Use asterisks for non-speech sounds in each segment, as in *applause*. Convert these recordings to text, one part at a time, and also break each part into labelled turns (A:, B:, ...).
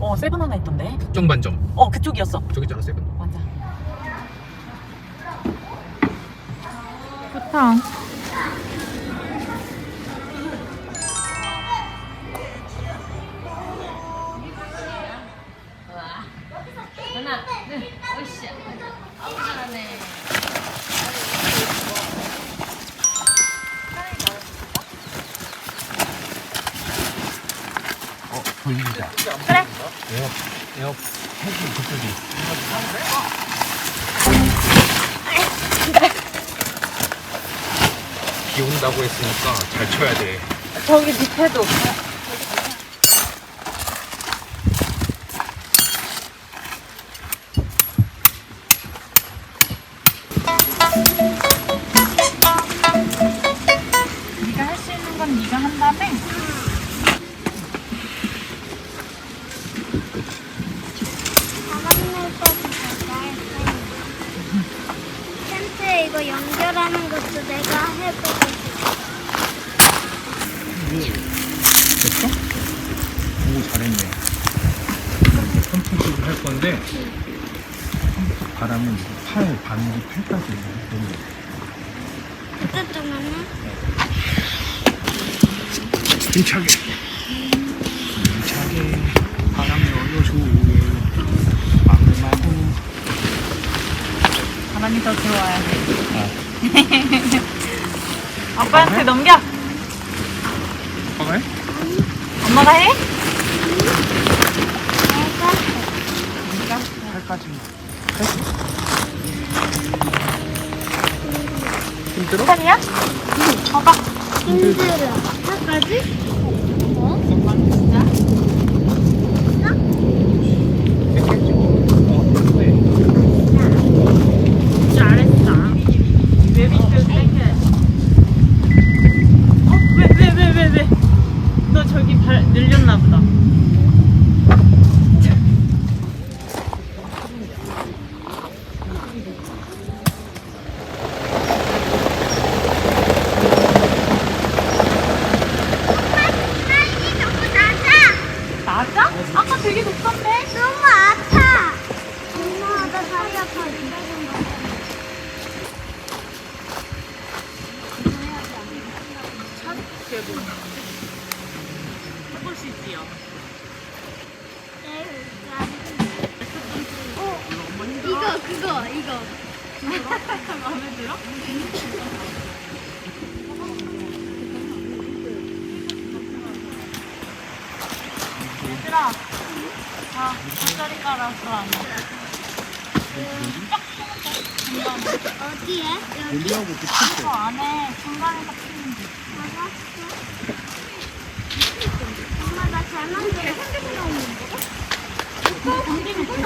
A: 어 세븐 하나 있던데.
B: 국정반점
A: 어 그쪽이었어.
B: 저기 있잖아 세븐
A: 맞아.
C: 좋다.
B: 비 온다고 했으니까 잘 쳐야 돼
C: 저기 밑에도. 할
B: 건데 바람은 팔 반기 팔까지 너무
D: 그때 동안은
B: 힘차게 힘차게 바람 넣어줘 마구 마구
C: 바람이 더 들어와야 돼.
B: 어. *laughs*
C: 아빠한테 넘겨.
B: 아빠가 해?
C: 엄마가 해?
B: 40만. 힘들어?
C: 아니야? 응. 봐봐.
D: 힘들어. 끝까지?
B: 어?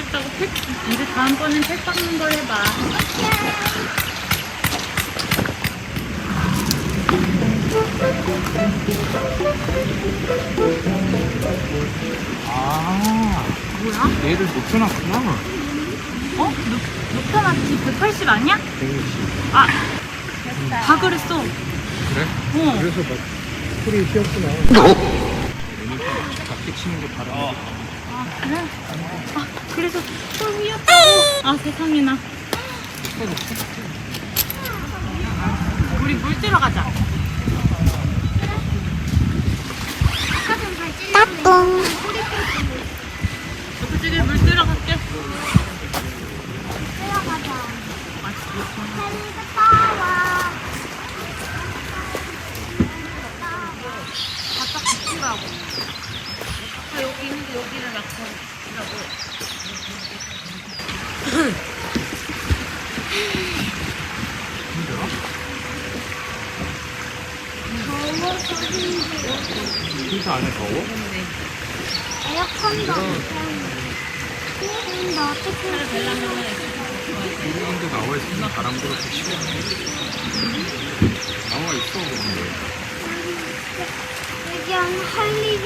C: 쉽다고 팩, 이제 다음번엔 팩 닦는 걸 해봐.
B: 아
C: 뭐야?
B: 얘를 높여놨구나
C: 어? 높, 높여놨지? 180 아니야?
B: 160
C: 아, 다 그랬어.
B: 그래?
C: 어.
B: 그래서 막 소리 휘었구나 왜냐면 작게 치는 게 바람이
C: 아, 그래? 아, 그래서 또 휘었다고? 아, 세상에나. 우리 물 들어가자.
D: 따뚱.
C: 저 그쪽에 물 들어갈게.
D: 들어가자.
C: 맛있겠다.
D: 헬리가 따와.
C: 바짝 붙이라고. 아까 여기 있는데 여기를 막 붙이라고.
D: 더워서 힘들어.
B: 힌트 안에 더워?
C: 네.
B: 에어컨도 안나 어떻게
D: 이런데 나와 있으면 바람 불어서 시원해. 나와 있어, 근데.
B: 그냥 할일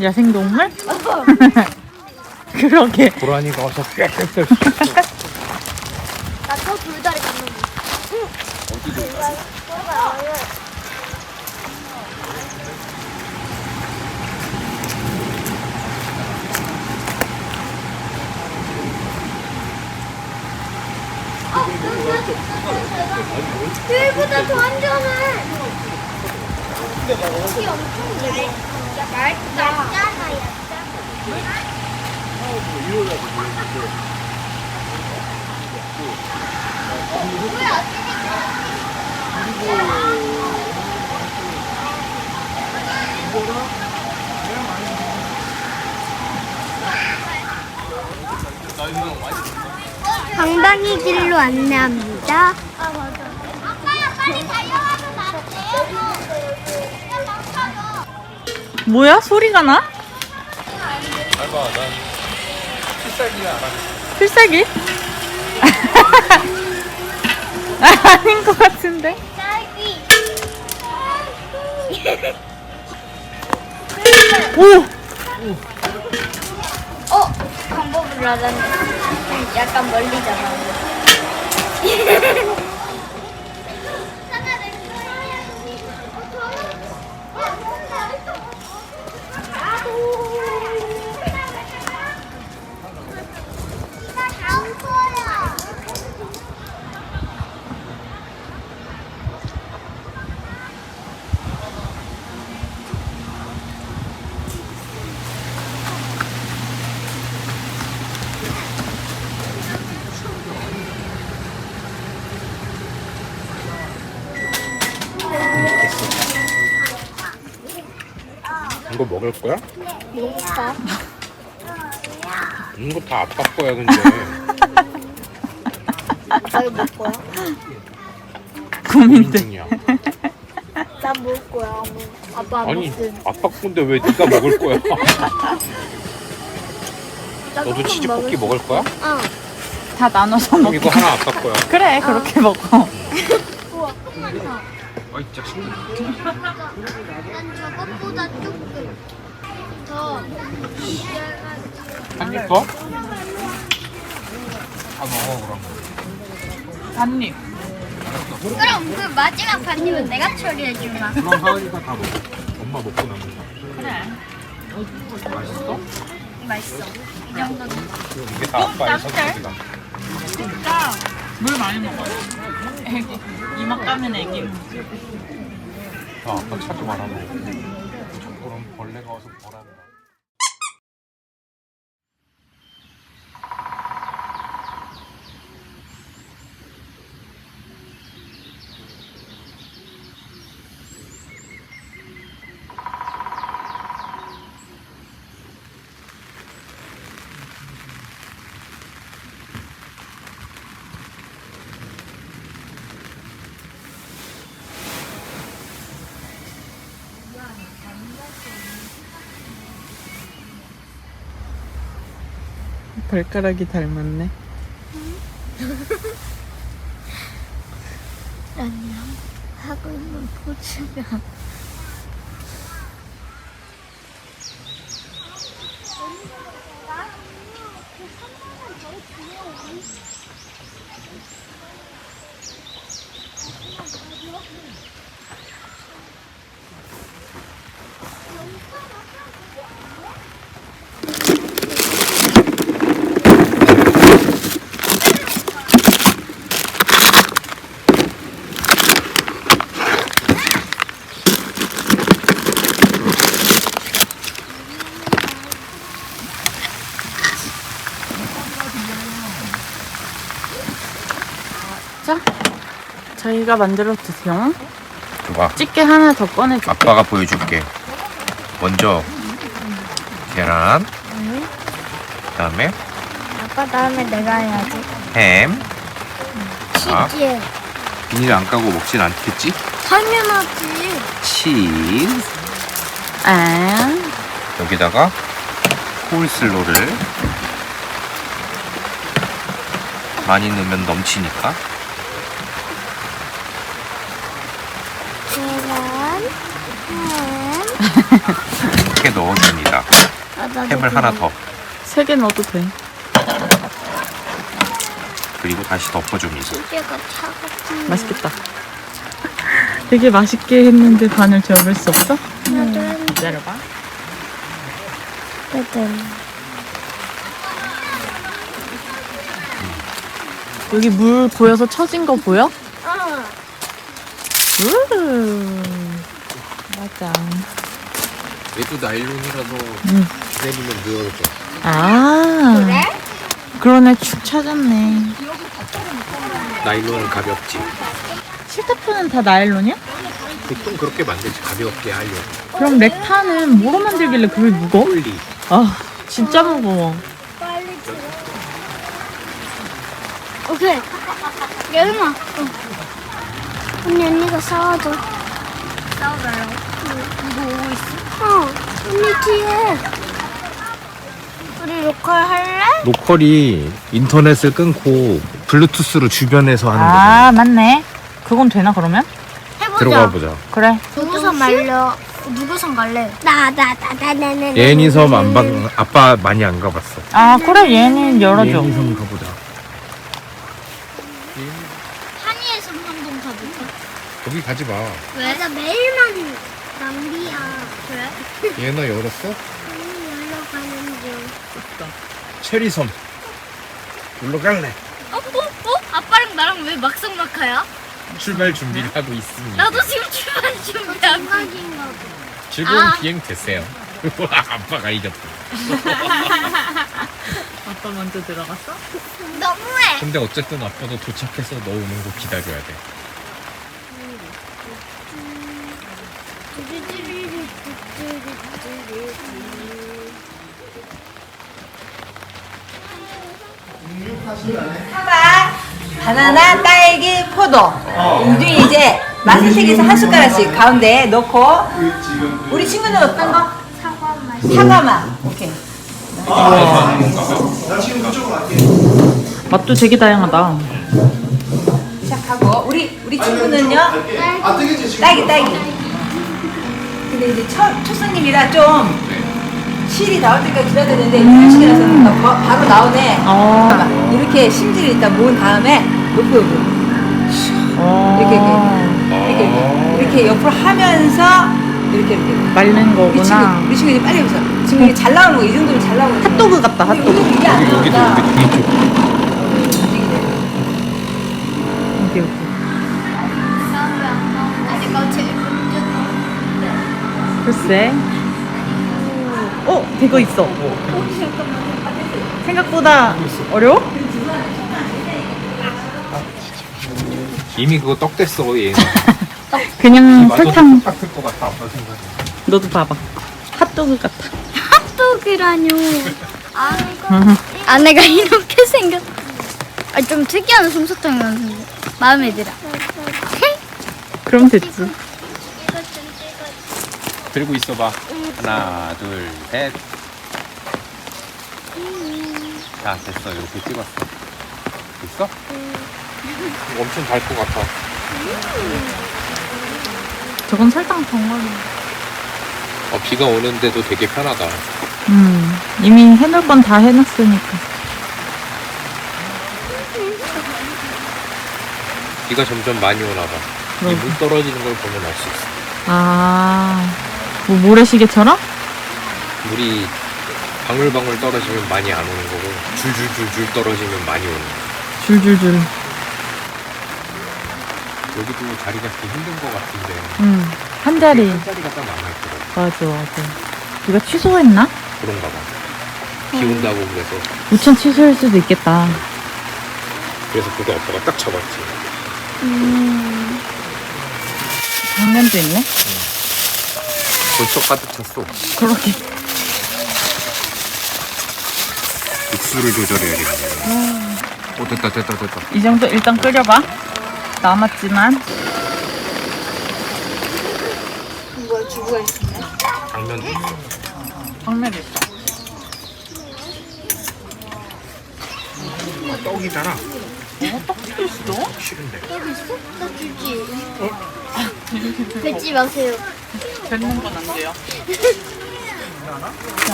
C: 야생동물? *laughs* 그러게.
D: 고라니가 와서 꽥꽥
B: 나저 돌다리 가는 거. 얘보다 더 안전해. 키 엄청 얇, 방방이 길로 안내합니다. 아 맞아. 아빠 빨리 달려
C: 뭐야? 소리가 나?
D: 잘 봐, 난 필살기가 알아.
C: 필살기? *laughs* 아닌 것 같은데.
B: 딸기.
C: 오!
B: 어 방법을 알았네. 약간 멀리잖아. *laughs*
D: 이거 먹을 거야?
B: 뭔가?
D: 이거 다 아빠 거야, 근데.
B: 저기 뭐 거야?
C: 고민돼.
D: 중이야.
B: 난 먹을 거야. 뭐. 아빠 안
D: 아니,
B: 먹든.
D: 아빠 건데 왜 네가 먹을 거야? *laughs*
B: 나
D: 너도
B: 조금
D: 치즈볶이 먹을 거야?
B: 어.
C: 다 나눠서
D: 그럼
C: 먹
D: 이거 하나 아빠 거야.
C: 그래, 그렇게 먹어. *laughs*
B: 우와, 조그맣다.
D: 아이, 자식.
B: 난 저것보다 조금 더
D: 한입 더? 다 먹어, 그럼.
C: 한입.
B: 그럼 그 마지막 반입은 내가 처리해 주마.
D: 그럼 하은이가 다 먹어. 엄마 먹고 남은 거.
C: 그래.
D: 맛있어?
B: 맛있어. 이 정도는.
D: 이게 다 아빠의. 선택이다.
C: 진짜 물 많이 먹어. 애기. 이맛 까면 애기.
D: 다 아빠 차지 말아 먹어. 그럼 벌레가 와서 뭐란다.
C: 발가락이 닮았네.
B: 아니야. 하고 있는 포즈가.
C: 자기가 만들어 드세요.
D: 봐봐.
C: 집게 하나 더 꺼내줄게.
D: 아빠가 보여줄게. 먼저 계란. 그다음에
B: 아빠 다음에 내가 해야지.
D: 햄. 아.
B: 치즈.
D: 비닐 안 까고 먹진 않겠지?
B: 당연하지.
D: 치즈.
C: 아,
D: 여기다가 콜슬로를 많이 넣으면 넘치니까
B: 계란. 햄.
D: 이렇게 넣어줍니다.
B: 아, 나도
D: 햄을 하나 더
C: 세 개 넣어도 돼.
D: 그리고 다시 덮어줍니다.
B: 차갑지.
C: 맛있겠다. 되게 맛있게 했는데 반을 접을 수 없어?
B: 나도 했는데.
C: 기다려봐. 여기 물 보여서 처진 거 보여?
B: 어.
C: 우 맞아.
D: 얘도 나일론이라서
C: 응.
D: 내리면 늘어져.
C: 아.
B: 그래?
C: 그러네, 축 찾았네.
D: 나일론은 가볍지.
C: 실타프는 다 나일론이야?
D: 보통 그렇게 만들지 가볍게 하려고.
C: 그럼 렉타는 뭐로 만들길래 그게 무거워?
D: 폴리.
C: 아, 진짜 무거워.
B: 빨리 들어. 오케이. 예은아. 어. 언니 언니가 싸워줘. 싸워줘요. 누구 오고 있어? 어. 언니 뒤에. 우리 로컬 할래?
D: 로컬이 인터넷을 끊고 블루투스로 주변에서 하는
C: 아, 맞네. 그건 되나, 그러면?
B: 해보자.
D: 들어가 보자.
C: 그래.
B: 누구 섬 말려? 누구 섬 갈래? 나 나 나 나 나나.
D: 예은이 섬안 아빠 많이 안 가봤어.
C: 아, 그래, 얘는 열어줘.
D: 예은이 섬 가보자.
B: 한이의 섬 한번 가볼까?
D: 거기 가지 마.
B: 왜? 나 매일만 낭비야. 그래?
D: 예은아 열었어?
B: 언니 열러 가는 중.
D: 체리 섬. 놀러 갈래.
B: 어? 어? 어? 아빠랑 나랑 왜 막상막하야?
D: 출발 준비를 하고 있습니다.
B: 나도 지금 출발 준비하고. 생각인가 봐.
D: 즐거운
B: 아.
D: 비행 되세요. *laughs* 아빠가 이겼다. *laughs*
C: 아빠 먼저 들어갔어?
B: 너무해.
D: 근데 어쨌든 아빠도 도착해서 너 오는 거 기다려야 돼.
E: 사과, 바나나, 딸기, 포도. 이 중에 이제 맛을 색에서 한 숟가락씩 가운데에 넣고 우리 친구는 어떤 거?
B: 사과 맛.
E: 사과 맛. 오케이.
C: 맛도 되게 다양하다.
E: 시작하고 우리 우리 친구는요 딸기 딸기. 근데 이제 첫 초승님이라 좀 실이 나올 때까지 기다려야 되는데 일시키라서 바- 바로 나오네.
C: 어.
E: 봐봐. 이렇게 심지를 일단 모은 다음에 놓고
C: 어.
E: 이렇게 이렇게 이렇게 이렇게 옆으로 하면서 이렇게 이렇게.
C: 말린 거구나.
E: 우리 친구 이제 빨리 해보자. 지금 이게 잘 나오는 거, 이 정도면 잘 나오는 거.
C: 핫도그 같다, 핫도그.
E: 이게 안
D: 여기도
E: 나온다.
D: 뒤쪽.
C: 글쎄. 어, 되고 있어. 생각보다 어려워?
D: 이미 그거 떡 됐어 얘는. *laughs*
C: 그냥 설탕.
D: 똑같을 것 같아 아빠 생각에.
C: 너도 봐봐. 핫도그 같아.
B: 핫도그라뇨. 아내가 아내가 이렇게 생겼. 아좀 특이한 솜사탕이 나는데 마음에 들어.
C: 그럼 됐지.
D: 들고 있어봐. 하나, 둘, 셋. 자, 됐어. 이렇게 찍었어. 됐어? 엄청 달 것 같아.
C: 저건 설탕 덩어리.
D: 어, 비가 오는데도 되게 편하다.
C: 음, 이미 해놓을 건 다 해놨으니까.
D: 비가 점점 많이 오나 봐. 이. 물 떨어지는 걸 보면 알 수 있어.
C: 아, 뭐 모래시계처럼?
D: 물이 방울방울 떨어지면 많이 안 오는 거고 줄줄줄줄 떨어지면 많이 오는 거.
C: 줄줄줄.
D: 여기도 자리 잡기 힘든 것 같은데
C: 음, 한 자리.
D: 한 자리가 딱 남아있더라고.
C: 맞아, 맞아. 누가 취소했나?
D: 그런가 봐. 비 온다고 그래서
C: 우천 취소할 수도 있겠다.
D: 그래서 그거 아빠가 딱 잡았지.
B: 음.
C: 당면도 있네.
D: 벌써 가득 찼어.
C: 그렇게.
D: 육수를 조절해야겠네. 오 됐다 됐다 됐다.
C: 이 정도 일단 끓여봐. 남았지만.
B: 뭐 주부가 있네.
D: 당면도 있어.
C: 당면 있어.
D: 아, 떡이잖아.
C: 어, 떡도 있어?
D: 싫은데.
B: 여기 있어? 나 주지. 뱉지 마세요.
C: 뱉는 건 안 돼요. *laughs*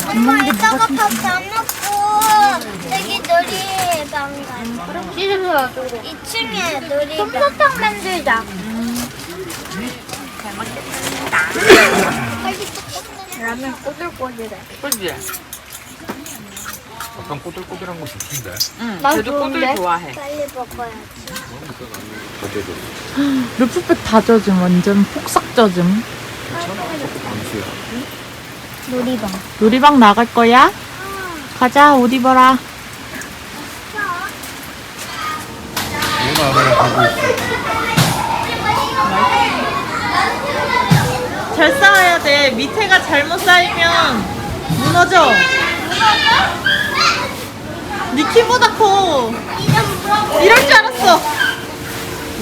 B: 엄마 이따가 밥다 먹고 여기 놀이방 가. 씻어서 2층에 놀이방. 솜사탕 만들자. 빨리 라면 꼬들꼬들해.
C: 그지?
D: 약간 꼬들꼬들한 거 좋던데.
C: 응.
B: 난
C: 쟤도 꼬들
B: 좋은데?
C: 좋아해.
B: 빨리 먹어야지.
C: 루프백 다 젖음. 완전 폭삭 젖음.
D: 방수야.
B: 놀이방.
C: 놀이방 나갈 거야? 가자, 옷 입어라.
D: 누나 아빠랑 가고 있어.
C: 잘 쌓아야 돼. 밑에가 잘못 쌓이면 무너져. 네 키보다 커. 이럴 줄 알았어.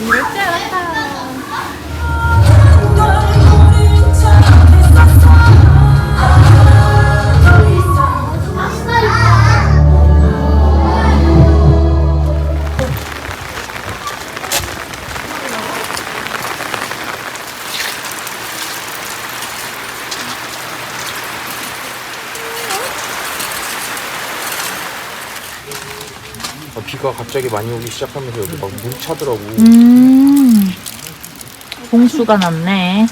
C: 이럴 줄 알았다.
D: 갑자기 많이 오기 시작하면서 여기 막 물 차더라고.
C: 음. 봉수가 났네.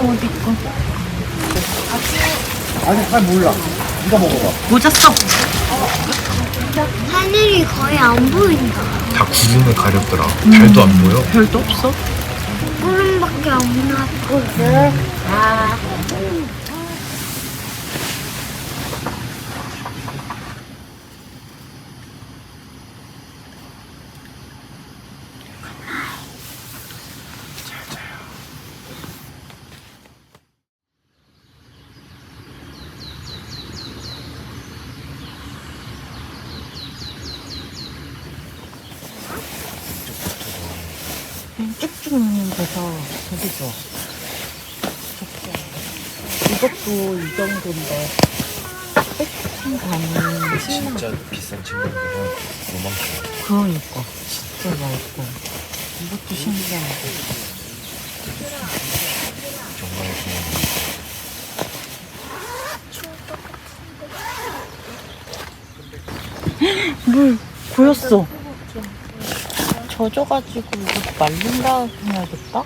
C: 옷 입고.
F: 아니 잘 몰라. 네가 먹어봐.
C: 모자 써.
B: 하늘이 거의 안 보인다.
D: 다 구름에 가렸더라. 달도 안 보여.
C: 별도 없어.
B: 구름밖에 안 나거든.
C: 쭉쭉 먹는 데서 되게 좋아. 이것도 이 정도인데. 백층 가는
D: 진짜 비싼 친구들은 요만큼.
C: 그러니까. 진짜 맛있고 이것도 신기한데
D: 정말 그냥
C: 물 고였어. 젖어가지고 이거 말린 다음에 해야겠다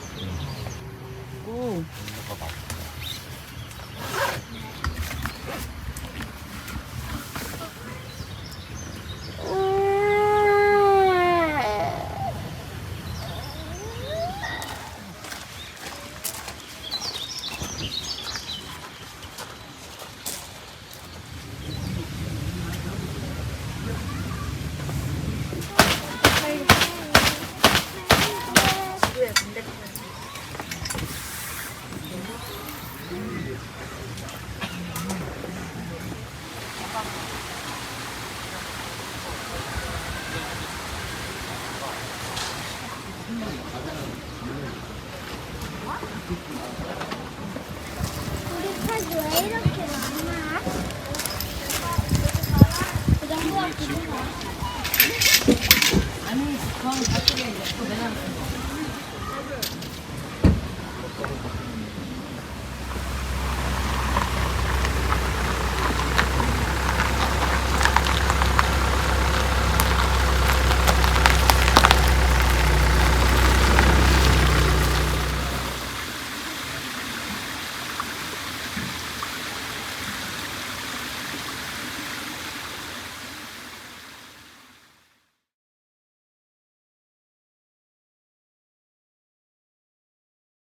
B: 그 정도가 기분